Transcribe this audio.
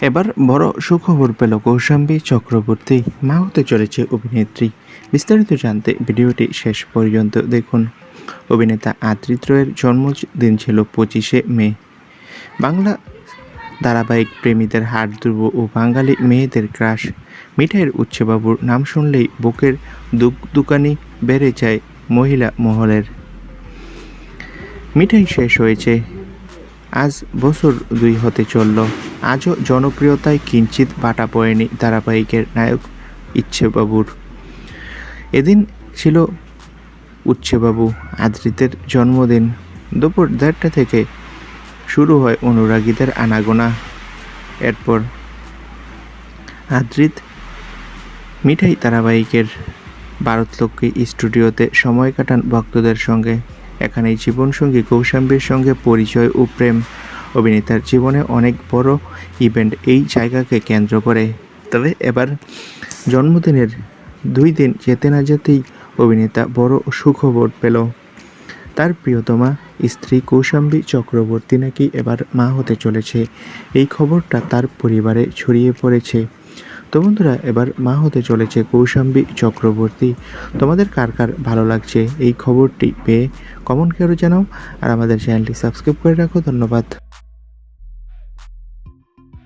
এবার বড় সুখবর পেল কৌশাম্বী চক্রবর্তী। মা হতে চলেছে অভিনেত্রী। বিস্তারিত জানতে ভিডিওটি শেষ পর্যন্ত দেখুন। অভিনেতা আদ্রিত রয়ের জন্মদিন ছিল পঁচিশে মে। বাংলা ধারাবাহিক প্রেমীদের হাট ধ্রুব ও বাঙালি মেয়েদের ক্রাশ। মিঠাইয়ের উচ্ছেবাবুর নাম শুনলেই বুকের দুক দুকানি বেড়ে যায় মহিলা মহলের। মিঠাই শেষ হয়েছে। আজ বছর দুই হতে চলল। আজও জনপ্রিয়তায় কিঞ্চিত বাটা পড়েনি ধারাবাহিকের নায়ক ইচ্ছেবাবুর। এদিন ছিল উচ্ছেবাবু আদ্রিতের জন্মদিন। দুপুর দেড়টা থেকে শুরু হয় অনুরাগীদের আনাগোনা। এরপর আদ্রিত মিঠাই ধারাবাহিকের ভারতলক্ষ্মী স্টুডিওতে সময় কাটান ভক্তদের সঙ্গে। এখানেই জীবনসঙ্গী কৌশাম্বীর সঙ্গে পরিচয় ও প্রেম। অভিনেতার জীবনে অনেক বড় ইভেন্ট এই জায়গাকে কেন্দ্র করে। তবে এবার জন্মদিনের দুই দিন যেতে না যেতেই অভিনেতা বড় সুখবর পেল। তার প্রিয়তমা স্ত্রী কৌশাম্বী চক্রবর্তী নাকি এবার মা হতে চলেছে। এই খবরটা তার পরিবারে ছড়িয়ে পড়েছে। তো বন্ধুরা, এবার মা হতে চলেছে কৌশাম্বী চক্রবর্তী। তোমাদের কার কার ভালো লাগছে এই খবরটি পেয়ে কমন কেউ জানাও আর আমাদের চ্যানেলটি সাবস্ক্রাইব করে রাখো। ধন্যবাদ।